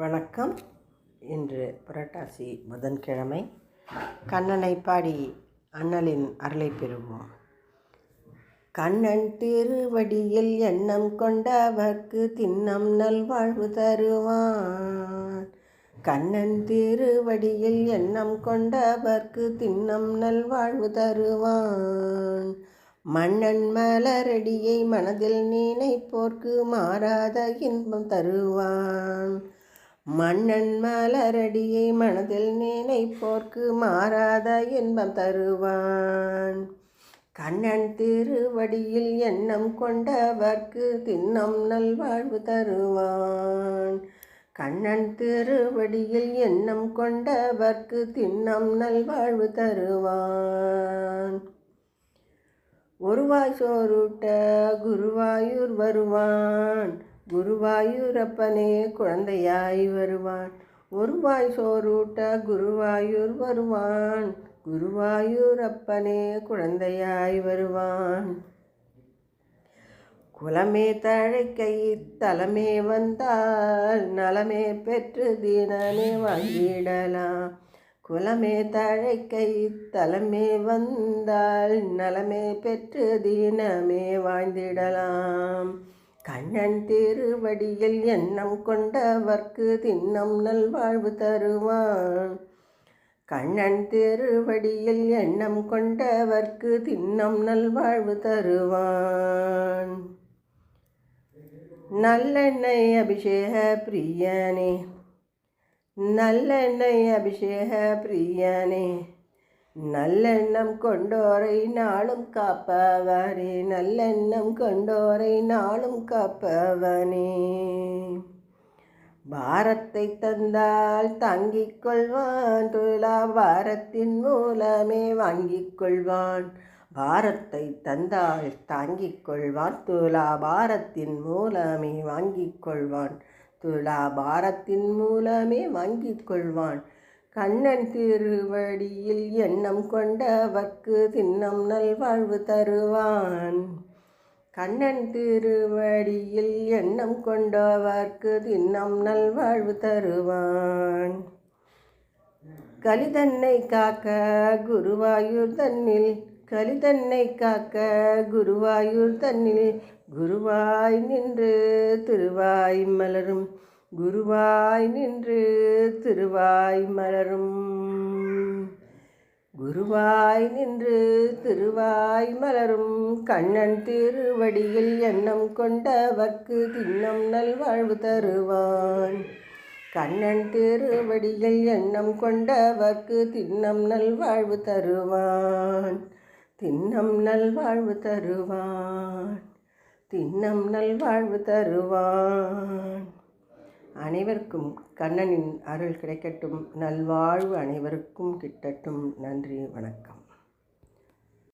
வணக்கம். இன்று புரட்டாசி புதன்கிழமை. கண்ணனை பாடி அண்ணலின் அருளை பெறுவோம். கண்ணன் திருவடியில் எண்ணம் கொண்டவர்க்கு திண்ணம் நல்வாழ்வு தருவான். கண்ணன் திருவடியில் எண்ணம் கொண்டவர்க்கு திண்ணம் நல்வாழ்வு தருவான். மன்னன் மலரடியை மனதில் நினைப்போர்க்கு மாறாத இன்பம் தருவான். மன்னன் மலரடியை மனதில் நினைப்போர்க்கு மாறாத இன்பம் தருவான். கண்ணன் திருவடியில் எண்ணம் கொண்டவர்க்கு தின்னம் நல்வாழ்வு தருவான். கண்ணன் திருவடியில் எண்ணம் கொண்டவர்க்கு தின்னம் நல்வாழ்வு தருவான். ஒருவாய் சோருட்ட குருவாயூர் வருவான். குருவாயூரப்பனே குழந்தையாய் வருவான். ஒருவாய் சோறுட்ட குருவாயூர் வருவான். குருவாயூரப்பனே குழந்தையாய் வருவான். குலமே தழைக்கை தலமே வந்தால் நலமே பெற்று தினமே வாங்கிடலாம் குலமே தழைக்கை தலமே வந்தால் நலமே பெற்று தீனமே வாழ்ந்திடலாம். கண்ணன் திருவடியில் எண்ணம் கொண்டவர்க்கு தின்னம் நல்வாழ்வு தருவான் கண்ணன் திருவடியில் எண்ணம் கொண்டவர்க்கு தின்னம் நல்வாழ்வு தருவான். நல்லெண்ணெய் அபிஷேக பிரியனே நல்லெண்ணெய் அபிஷேக பிரியனே. நல்லெண்ணம் கொண்டோரை நாளும் காப்பவனே நல்லெண்ணம் கொண்டோரை நாளும் காப்பவனே. பாரத்தை தந்தால் தாங்கிக் கொள்வான் துலா பாரத்தின் மூலமே வாங்கிக் கொள்வான். பாரத்தை தந்தால் தாங்கிக் கொள்வான் துலா பாரத்தின் மூலமே வாங்கிக் கொள்வான். துலா பாரத்தின் மூலமே வாங்கிக் கொள்வான். கண்ணன் திருவடியில் எண்ணம் கொண்டவர்க்கு தின்னம் நல்வாழ்வு தருவான். கண்ணன் திருவடியில் எண்ணம் கொண்டவர்க்கு தின்னம் நல்வாழ்வு தருவான். கலிதன்னை காக்க குருவாயூர் தன்னில் கலிதன்னை காக்க குருவாயூர் தன்னில் குருவாய் நின்று திருவாய் மலரும் குருவாய் நின்று திருவாய் மலரும். குருவாய் நின்று திருவாய் மலரும். கண்ணன் திருவடியில் எண்ணம் கொண்டவர்க்கு திண்ணம் நல்வாழ்வு தருவான். கண்ணன் திருவடியில் எண்ணம் கொண்டவர்க்கு திண்ணம் நல்வாழ்வு தருவான். திண்ணம் நல்வாழ்வு தருவான். திண்ணம் நல்வாழ்வு தருவான். அனைவருக்கும் கண்ணனின் அருள் கிடைக்கட்டும். நல்வாழ்வு அனைவருக்கும் கிட்டட்டும். நன்றி வணக்கம்.